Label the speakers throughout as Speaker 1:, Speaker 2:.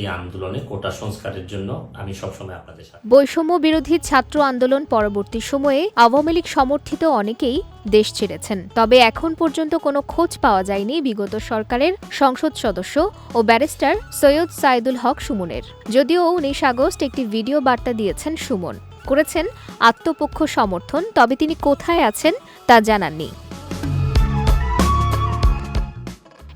Speaker 1: এই আন্দোলনে কোটা সংস্কারের জন্য আমি সবসময় আপনাদের সাথে।
Speaker 2: বৈষম্য বিরোধী ছাত্র আন্দোলন পরবর্তী সময়ে আওয়ামী লীগ সমর্থিত অনেকেই দেশ ছেড়েছেন। তবে এখন পর্যন্ত কোনো খোঁজ পাওয়া যায়নি বিগত সরকারের সংসদ সদস্য ও ব্যারিস্টার সৈয়দ সাইদুল হক সুমনের। যদিও উনিশ আগস্ট একটি ভিডিও বার্তা দিয়েছেন সুমন। করেছেন আত্মপক্ষ সমর্থন, তবে তিনি কোথায় আছেন তা জানাননি।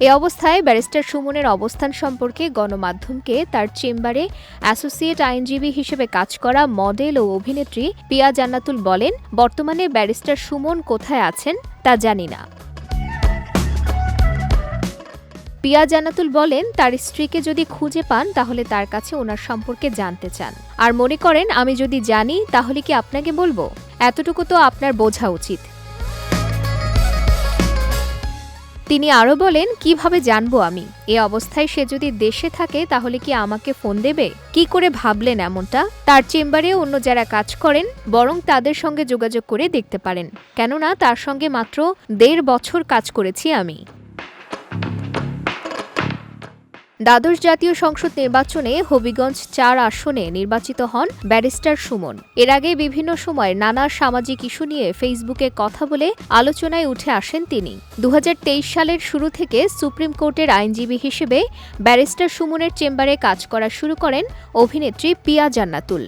Speaker 2: এ অবস্থায় ব্যারিস্টার সুমনের অবস্থান সম্পর্কে গণমাধ্যমকে তার চেম্বারে অ্যাসোসিয়েট আইনজীবী হিসেবে কাজ করা মডেল ও অভিনেত্রী পিয়া জান্নাতুল বলেন, বর্তমানে ব্যারিস্টার সুমন কোথায় আছেন তা জানি না। পিয়া জানাতুল বলেন, তার স্ত্রীকে যদি খুঁজে পান, তাহলে তার কাছে ওনার সম্পর্কে জানতে চান। আর মনে করেন, আমি যদি জানি, তাহলে কি আপনাকে বলব? এতটুকু তো আপনার বোঝা উচিত। তিনি আরও বলেন, কীভাবে জানব আমি? এ অবস্থায় সে যদি দেশে থাকে, তাহলে কি আমাকে ফোন দেবে? কি করে ভাবলেন এমনটা? তার চেম্বারে অন্য যারা কাজ করেন, বরং তাদের সঙ্গে যোগাযোগ করে দেখতে পারেন। কেননা তার সঙ্গে মাত্র দেড় বছর কাজ করেছি আমি। দ্বাদশ জাতীয় সংসদ নির্বাচনে হবিগঞ্জ চার আসনে নির্বাচিত হন ব্যারিস্টার সুমন। এর আগে বিভিন্ন সময় নানা সামাজিক ইস্যু নিয়ে ফেসবুকে কথা বলে আলোচনায় উঠে আসেন তিনি। দু হাজার তেইশ সালের শুরু থেকে সুপ্রিম কোর্টের আইনজীবী হিসেবে ব্যারিস্টার সুমনের চেম্বারে কাজ করা শুরু করেন অভিনেত্রী পিয়া জান্নাতুল।